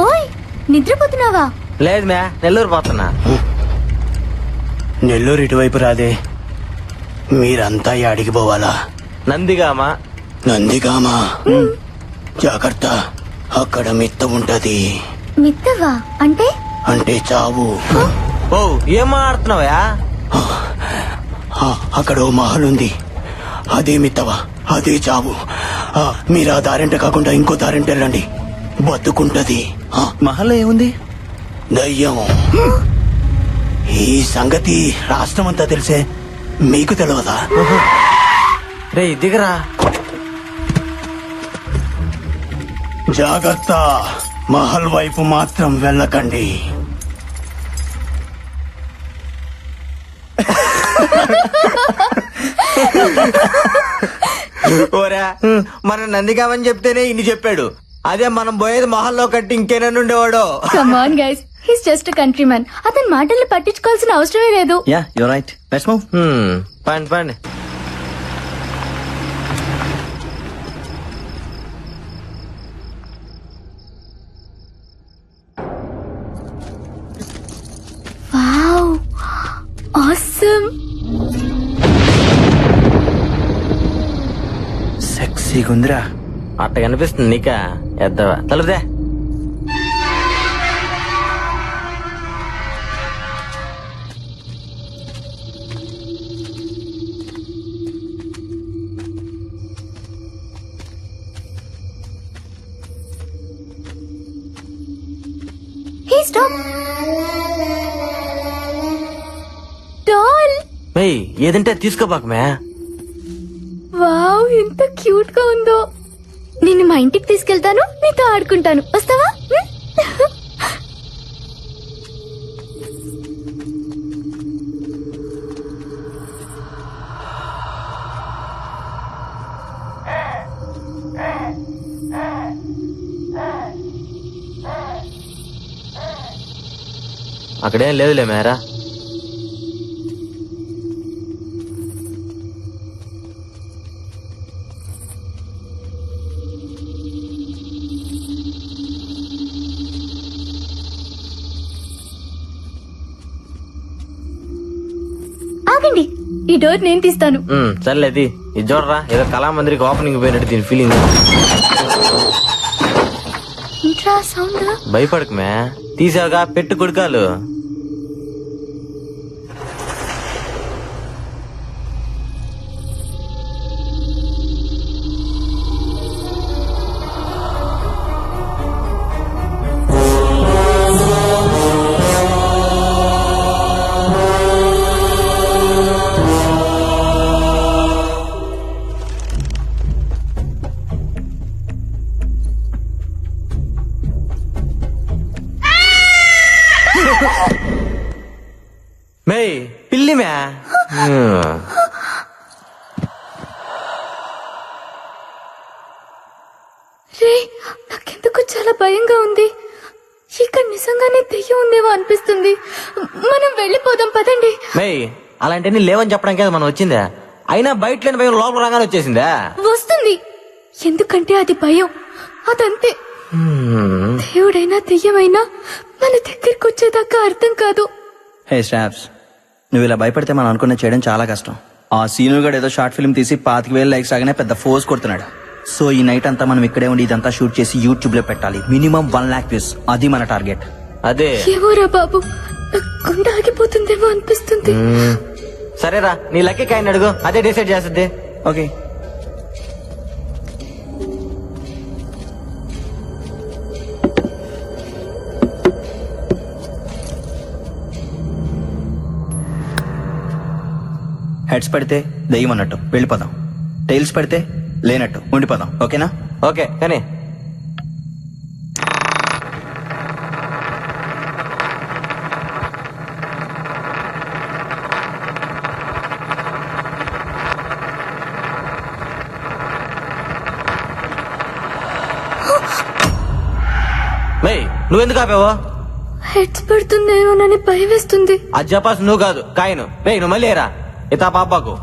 ఓయ్ నిద్రపోతున్నావా? లేదు మ్యా నెల్లూరు పోతున్నా. నెల్లూరు ఇటువైపు రాదే. మీరంతా యాడికి పోవాలా? నందిగామా? నందిగామా? జాగ్రత్త అక్కడ మిత్త ఉంటది. మిత్తవా? అంటే? అంటే చావు. ఓ ఏం మాట్లాడుతున్నావా ఆ, అక్కడ ఓ మహల్ ఉంది అదే మిత్తవా? అదే చావు. మీరు ఆ దారింట కాకుండా ఇంకో దారింట వెళ్ళండి. బతుకుంటది. ఆ, మహల్లో ఏముంది? దయ్యం. ఈ సంగతి రాష్ట్రం అంతా తెలిసే మీకు తెలియదా రే దిగరా. జాగ్రత్త. మహల్ వైపు మాత్రం వెళ్ళకండి. ఓరా మన నందిగామని చెప్తేనే ఇన్ని చెప్పాడు. అదే మనం పోయేది మొహల్లో కట్టి ఇంకేనన్ను ఉండేవాడు come on guys he's just country man అతని మాటల్ని పట్టించుకోవాల్సిన అవసరమే లేదు. Yeah your right let's move పండి పండి ఉందిరా అట్ట కనిపిస్తుంది నీకా? ఎద్దవా? తలుపుదే ఏదంటే తీసుకోబాక మ్యా వావ్ ఎంత క్యూట్గా ఉందో. నిన్ను మా ఇంటికి తీసుకెళ్తాను నీతో ఆడుకుంటాను. వస్తావా? అక్కడేం లేదులే మేరా. డోర్ నేను తీస్తాను. ఉమ్, సర్లేది ఇది చూడరా ఏదో కళామందిరికి ఓపెనింగ్ పోయినట్టు దీని ఫీలింగ్ ఇంట్రా సౌండ్? భయపడకు మ్యా తీసావుగా పెట్టు కొడుకాలు నిజంగానే దెయ్యం ఉందేమో అనిపిస్తుంది. మనం వెళ్ళిపోదాం పదండి. అలాంటివన్నీ లేవని చెప్పడానికి కదా మనం వచ్చిందా. అయినా బయట లేని భయం లోపల రాగానే వచ్చేసిందా. వస్తుంది. ఎందుకంటే అది భయం. అదంతే. దేవుడైనా దెయ్యమైనా మన దగ్గరికి వచ్చేదాకా అర్థం కాదు. హే స్టాప్స్ నువ్వు ఇలా భయపడితే మనం అనుకున్న చేయడం చాలా కష్టం. ఆ సీను గడు ఏదో షార్ట్ ఫిల్మ్ తీసి పాతిక వేలు లైక్స్ రాగానే పెద్ద ఫోర్స్ కొడుతున్నాడు. సో ఈ నైట్ అంతా మనం ఇక్కడే ఉండి ఇదంతా షూట్ చేసి యూట్యూబ్లో పెట్టాలి. మినిమం వన్ లాక్ వ్యూస్ అది మన టార్గెట్ అదే. ఏమోరా బాబు? గుండె ఆగిపోతుందేమో అనిపిస్తుంది. సరేరా నీ లక్కీ కాయని అడుగు. అదే డిసైడ్ చేస్తుంది. ఓకే హెడ్స్ పెడితే దెయ్యం అన్నట్టు. వెళ్ళిపోదాం. టైల్స్ పెడితే లేనట్టు. ఉండిపోదాం. ఓకేనా? ఓకే కానీ. మే నువ్వెందుకు ఆపావు? హెడ్స్ పడుతుందేమోనని భయం వేస్తుంది అది చెప్పాల్సి నువ్వు కాదు కాయను. రే నువ్వు మళ్ళీ రా ఇతా పాపాకు.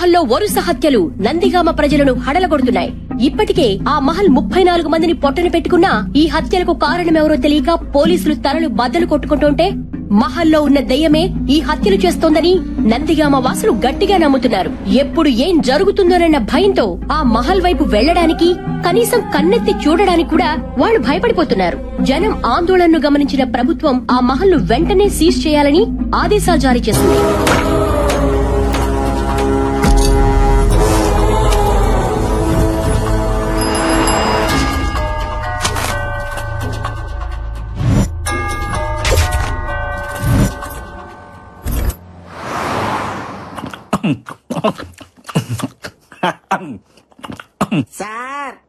మహల్లో వరుస హత్యలు నందిగామ ప్రజలను హడలగొడుతున్నాయి. ఇప్పటికే ఆ మహల్ ముప్పై నాలుగు మందిని పొట్టన పెట్టుకున్నా ఈ హత్యలకు కారణమెవరో తెలియక పోలీసులు తలలు బద్దలు కొట్టుకుంటుంటే మహల్లో ఉన్న దెయ్యమే ఈ హత్యలు చేస్తోందని నందిగామ వాసులు గట్టిగా నమ్ముతున్నారు. ఎప్పుడు ఏం జరుగుతుందోనన్న భయంతో ఆ మహల్ వైపు వెళ్ళడానికి కనీసం కన్నెత్తి చూడడానికి కూడా వాళ్ళు భయపడిపోతున్నారు. జనం ఆందోళనను గమనించిన ప్రభుత్వం ఆ మహల్ను వెంటనే సీజ్ చేయాలని ఆదేశాలు జారీ చేసింది.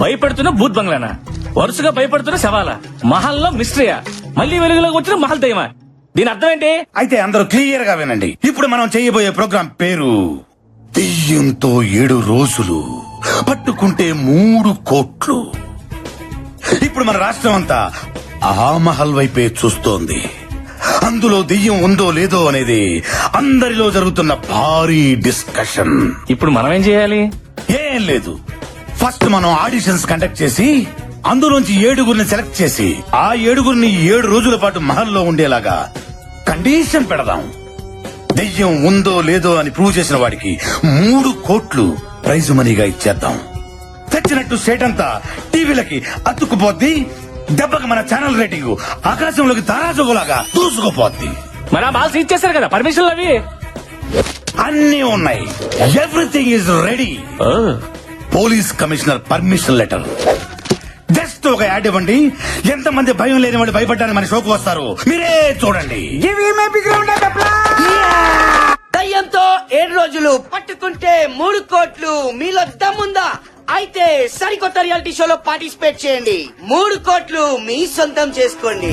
భయపెడుతున్న భూత్ బంగ్లానా? వరుసగా భయపడుతున్న శవాల మహల్లో మిస్టరీయా? మళ్ళీ వెలుగులోకి వచ్చిన మహల్ దయ్యమా దీని అర్థం ఏంటి? అయితే అందరూ క్లియర్గా వినండి. ఇప్పుడు మనం చేయబోయే ప్రోగ్రాం పేరు దెయ్యంతో ఏడు రోజులు పట్టుకుంటే మూడు కోట్లు ఇప్పుడు మన రాష్ట్రం అంతా ఆ మహల్ వైపే చూస్తోంది. అందులో దెయ్యం ఉందో లేదో అనేది అందరిలో జరుగుతున్న భారీ డిస్కషన్. ఇప్పుడు మనం ఏం చేయాలి? ఏం లేదు. ఫస్ట్ మనం ఆడిషన్స్ కండక్ట్ చేసి అందులోంచి ఏడుగురిని సెలెక్ట్ చేసి ఆ ఏడుగురిని ఏడు రోజుల పాటు మహల్లో ఉండేలాగా కండిషన్ పెడదాం. దెయ్యం ఉందో లేదో అని ప్రూవ్ చేసిన వాడికి మూడు కోట్లు ప్రైజ్ మనీగా ఇచ్చేద్దాం. తెచ్చినట్టు స్టేట్ అంతా టీవీలకి అతుక్కుపోద్ది దెబ్బకి మన ఛానల్ రేటింగ్ ఆకాశంలోకి తారాజుగులాగా దూసుకుపోద్ది. ఆ బాల్స్ ఇచ్చేసారు కదా పర్మిషన్లు అవి అన్నీ ఉన్నాయి. Everything is ready police commissioner permission letter. Just ఒక యాడ్ ఇవ్వండి. ఎంతమంది భయం లేని వాళ్ళు భయపడడానికి మన షోకు వస్తారు. మీరే చూడండి. దయ్యంతో ఏడు రోజులు పట్టుకుంటే మూడు కోట్లు మీలో దమ్ముందా అయితే సరికొత్త రియాలిటీ షోలో పార్టిసిపేట్ చేయండి. మూడు కోట్లు మీ సొంతం చేసుకోండి.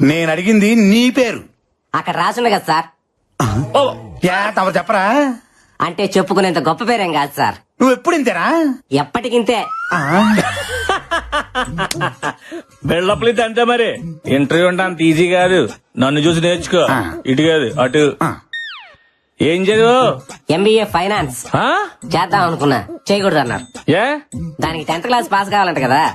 నేను అడిగింది నీ పేరు. అక్కడ రాసుంది కదా సార్. ఓ, యా తమరు చెప్పరా? అంటే చెప్పుకునేంత గొప్ప పేరేం కాదు సార్. నువ్వు ఎప్పుడు ఇంతేనా? ఎప్పటికింతే ఆ, బిల్డప్లు ఇది అంతే మరి. ఇంటర్వ్యూ అంటే అంత ఈజీ కాదు. నన్ను చూసి నేర్చుకో. ఇటు కాదు అటు. ఏం చదువు? ఎంబీఏ ఫైనాన్స్ ఆ? చేద్దాం అనుకున్నా. చేయకూడదు అన్నారు. ఏ? దానికి టెన్త్ క్లాస్ పాస్ కావాలంట కదా.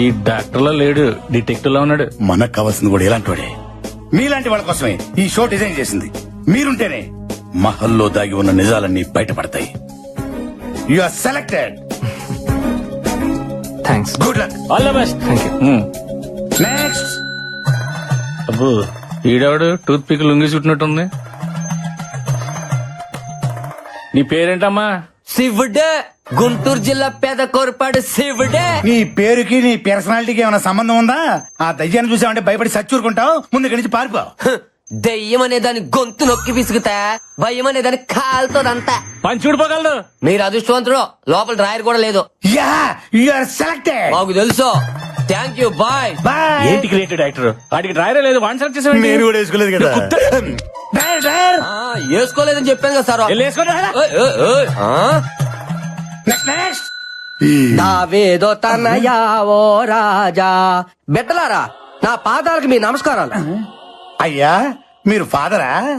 ఈ డాక్టర్లో లేడు డిటెక్టివ్లో ఉన్నాడు. మనకు కావాల్సింది కూడా ఇలాంటి వాడే మీలాంటి వాళ్ళ కోసమే ఈ షో డిజైన్ చేసింది. మీరుంటేనే మహల్లో దాగి ఉన్న నిజాలన్నీ బయటపడతాయి. You are selected thanks good luck all the best thank you next అబ్బో ఈడవాడు? టూత్ పిక్ లొంగి చుట్టినట్టుంది. నీ పేరేంటమ్మా? శివుడే. గుంటూరు జిల్లా పేద కోరపాడు శివుడే. నీ పేరుకి నీ పర్సనాలిటీకి ఏమైనా సంబంధం ఉందా? ఆ దయ్యాన్ని చూసావంటే భయపడి సచ్చూరుకుంటావు? ముందు ఇక్కడి నుంచి పారిపో. దెయ్యం అనే దాని గొంతు నొక్కి విసుగుతా భయం అనే దాని కాలుతోదంతా. పని చూడిపోగలదు మీరు అదృష్టవంతుడు లోపల డ్రాయర్ కూడా లేదు. యా యు ఆర్ సెలెక్టెడ్ మాకు తెలుసు. థ్యాంక్ యూ బాయ్ బాయ్ ఏంటి క్రియేటివ్ డైరెక్టర్ వాడికి డ్రైవరే లేదు వన్ సెలెక్ట్ నేను కూడా వేసుకోలేదు కదా. Driver, driver. వేసుకోలేదని చెప్పాను కదా సార్. దావేదో తనయా ఓ రాజా. బిడ్డలారా నా పాదాలకు మీ నమస్కారాలు. అయ్యా మీరు ఫాదరా?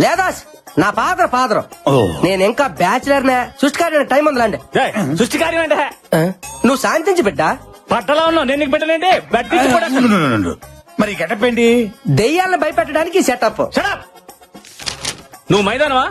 లేదా నా పాత్రం ఓ. నేను ఇంకా బ్యాచిలర్ నే టైం ఉందిలాండి. సృష్టి కార్యం అంటే నువ్వు శాంతించి బిడ్డ. పట్టలో ఉన్నావు నేను ఉండు. మరి గెటప్ ఏంటి? దెయ్యాలను భయపెట్టడానికి సెటప్ up. నువ్వు మైదానవా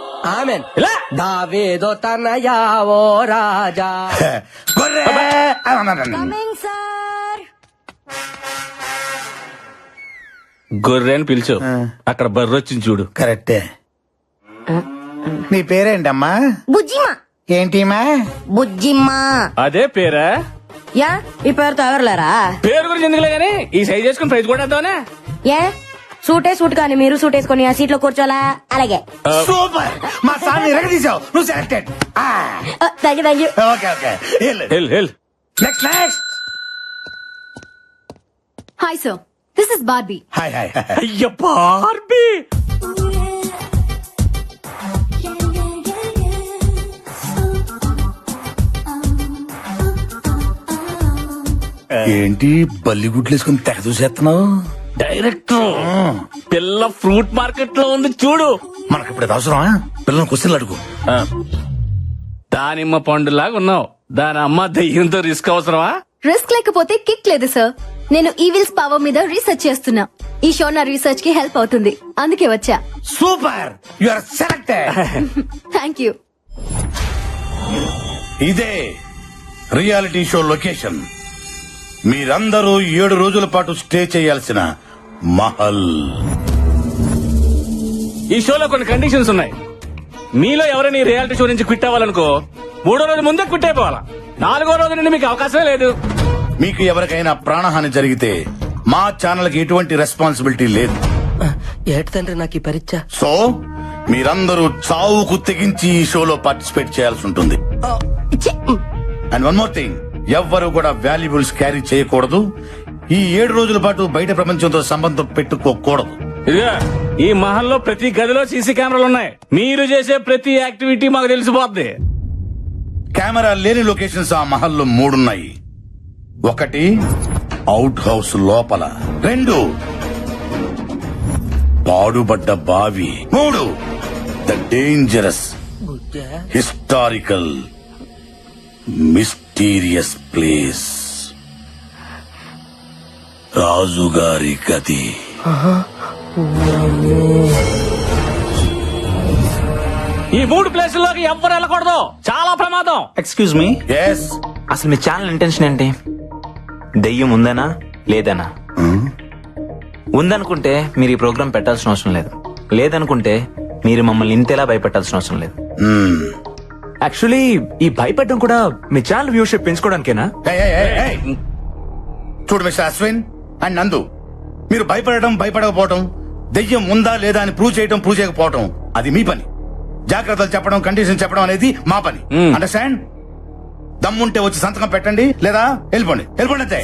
ఆమెన్. ఇలా. దావేదో తనయా ఓ రాజా. గొర్రె సార్ గొర్రె అని పిలిచు అక్కడ బర్రె వచ్చింది చూడు. కరెక్టే. నీ పేరేంటమ్మా? బుజ్జిమా. ఏంటిమా బుజ్జిమా. అదే పేరా? యా ఈ పేరుతో ఎవరులేరా పేరు గురించి ఎందుకులే గానీ? ఈ సైజ్ చేసుకుని ప్రైజ్ కూడా ఏ సూటే సూట్ కానీ మీరు సూట్ వేసుకొని ఆ సీట్లో కూర్చోలా అలాగే సూపర్. మా సార్ ఎరగదీసావు నువ్వు selected thank you thank you okay okay. Hell hell next next hi sir this is Barbie hi hi అయ్య బార్బీ ఏంటి బల్లిగుడ్లు వేసుకుని తెగ చూసేస్తున్నావు? డైరెక్టర్ పిల్ల ఫ్రూట్ మార్కెట్లో ఉంది చూడు. మనకి ఇప్పుడు ఇది అవసరమా? పిల్లలు క్వశ్చన్లు అడుగు. ఆ. దానిమ్మ పండులాగా ఉన్నావు. దాని అమ్మ దయ్యంతో రిస్క్ అవసరమా? రిస్క్ లేకపోతే కిక్ లేదు సార్. నేను ఈవిల్స్ పవర్ మీద రీసెర్చ్ చేస్తున్నా. ఈ షో నా రీసెర్చ్కి హెల్ప్ అవుతుంది. అందుకే వచ్చా. Super! You are selected! Thank you. ఇదే రియాలిటీ షో లొకేషన్. మీరందరూ ఏడు రోజుల పాటు స్టే చేయాల్సిన మహల్. ఈ షోలో కొన్ని కండిషన్స్ ఉన్నాయి. మీలో ఎవరైనా ఈ రియాలిటీ షో నుంచి క్విట్ అవ్వాలనుకో మూడో రోజు ముందే క్విట్ అయిపోవాలా? నాలుగో రోజు నుండి మీకు అవకాశమే లేదు. మీకు ఎవరికైనా ప్రాణహాని జరిగితే మా ఛానల్కి ఎటువంటి రెస్పాన్సిబిలిటీ లేదు. ఏటి తండ్రి నాకు ఈ పరీక్ష? సో మీరందరూ చావుకు తెగించి ఈ షోలో పార్టిసిపేట్ చేయాల్సి ఉంటుంది. అండ్ వన్ మోర్ థింగ్ ఎవ్వరు కూడా వాల్యుబుల్స్ క్యారీ చేయకూడదు. ఈ ఏడు రోజుల పాటు బయట ప్రపంచంతో సంబంధం పెట్టుకోకూడదు. ఇదిగా ఈ మహల్లో ప్రతి గదిలో సీసీ కెమెరాలు ఉన్నాయి. మీరు చేసే ప్రతి యాక్టివిటీ మాకు తెలిసిపోద్ది. కెమెరా లేని లొకేషన్స్ ఆ మహల్లో మూడున్నాయి. ఒకటి అవుట్ హౌస్ లోపల. రెండు పాడుబడ్డ బావి. మూడు the dangerous historical mysterious place. రాజుగారి గది ఈ మూడు ప్లేసుల్లోకి ఎవ్వరు వెళ్ళకూడదు. చాలా ప్రమాదం. ఎక్స్క్యూజ్ మీ ఎస్ అసలు మీ ఛానల్ ఇంటెన్షన్ ఏంటి? దెయ్యం ఉందనా? లేదనా? ఉందనుకుంటే మీరు ఈ ప్రోగ్రామ్ పెట్టాల్సిన అవసరం లేదు. లేదనుకుంటే మీరు మమ్మల్ని ఇంతేలా భయపెట్టాల్సిన అవసరం లేదు. యాక్చువల్లీ ఈ భయపెట్టడం కూడా మీ ఛానల్ వ్యూషిప్ పెంచుకోవడానికేనా? చూడు మిస్టర్ అశ్విన్ అండ్ నందు మీరు భయపడటం భయపడకపోవటం దెయ్యం ఉందా లేదా అని ప్రూవ్ చేయటం ప్రూవ్ చేయకపోవటం అది మీ పని. జాగ్రత్తలు చెప్పడం కండిషన్ చెప్పడం అనేది మా పని. Hmm. అండర్స్టాండ్ దమ్ముంటే వచ్చి సంతకం పెట్టండి లేదా వెళ్ళిపోండి. వెళ్ళిపోండి అంతే